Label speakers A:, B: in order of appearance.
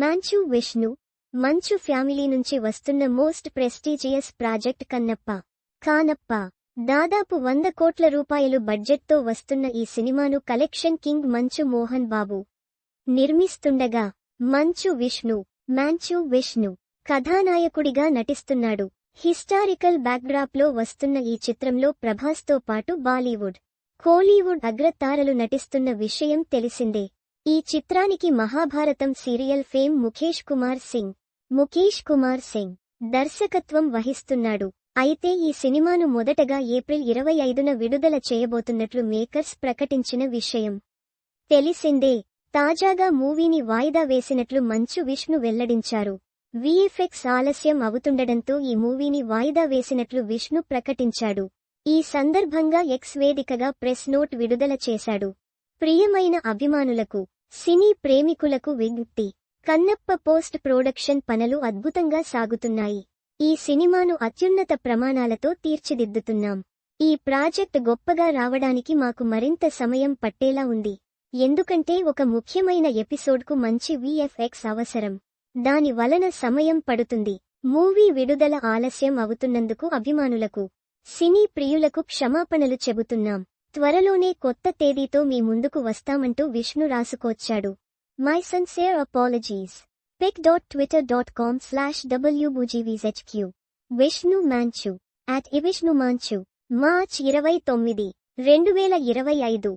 A: Manchu Vishnu మంచు family నుంచి వస్తున్న most prestigious project Kannappa Kannappa. దాదాపు వంద కోట్ల రూపాయలు బడ్జెట్తో వస్తున్న ఈ సినిమాను కలెక్షన్ కింగ్ మంచు మోహన్ బాబు నిర్మిస్తుండగా మంచు విష్ణు మాంచు విష్ణు కథానాయకుడిగా నటిస్తున్నాడు. హిస్టారికల్ బ్యాక్డ్రాప్లో వస్తున్న ఈ చిత్రంలో ప్రభాస్తో పాటు బాలీవుడ్ కోలీవుడ్ అగ్రతారలు నటిస్తున్న విషయం తెలిసిందే. ఈ చిత్రానికి మహాభారతం సీరియల్ ఫేమ్ ముఖేష్ కుమార్ సింగ్. ముఖేష్ కుమార్ సింగ్ దర్శకత్వం వహిస్తున్నాడు. అయితే ఈ సినిమాను మొదటగా ఏప్రిల్ ఇరవై ఐదున విడుదల చేయబోతున్నట్లు మేకర్స్ ప్రకటించిన విషయం. తెలిసిందే తాజాగా మూవీని వాయిదా వేసినట్లు మంచు విష్ణు వెల్లడించారు. విఎఫ్ఎక్స్ ఆలస్యం అవుతుండడంతో ఈ మూవీని వాయిదా వేసినట్లు విష్ణు ప్రకటించాడు. ఈ సందర్భంగా ఎక్స్ వేదికగా ప్రెస్ నోట్ విడుదల చేశాడు. ప్రియమైన అభిమానులకు సినీ ప్రేమికులకు విజ్ఞప్తి కన్నప్ప పోస్ట్ ప్రొడక్షన్ పనులు అద్భుతంగా సాగుతున్నాయి. ఈ సినిమాను అత్యున్నత ప్రమాణాలతో తీర్చిదిద్దుతున్నాం. ఈ ప్రాజెక్ట్ గొప్పగా రావడానికి మాకు మరింత సమయం పట్టేలా ఉంది. ఎందుకంటే ఒక ముఖ్యమైన ఎపిసోడ్కు మంచి విఎఫ్ఎక్స్ అవసరం. దాని వలన సమయం పడుతుంది. మూవీ విడుదల ఆలస్యం అవుతున్నందుకు అభిమానులకు సినీ ప్రియులకు క్షమాపణలు చెబుతున్నాం. త్వరలోనే కొత్త తేదీతో మీ ముందుకు వస్తామంటూ Vishnu రాసుకొచ్చాడు. My sincere apologies pic dot twitter dot com slash డబ్ల్యూబుజీవీజెచ్క్యూ Vishnu Manchu. At ఇవిష్ణు మాంచు. మార్చ్ ఇరవై తొమ్మిది రెండు వేల ఇరవై ఐదు.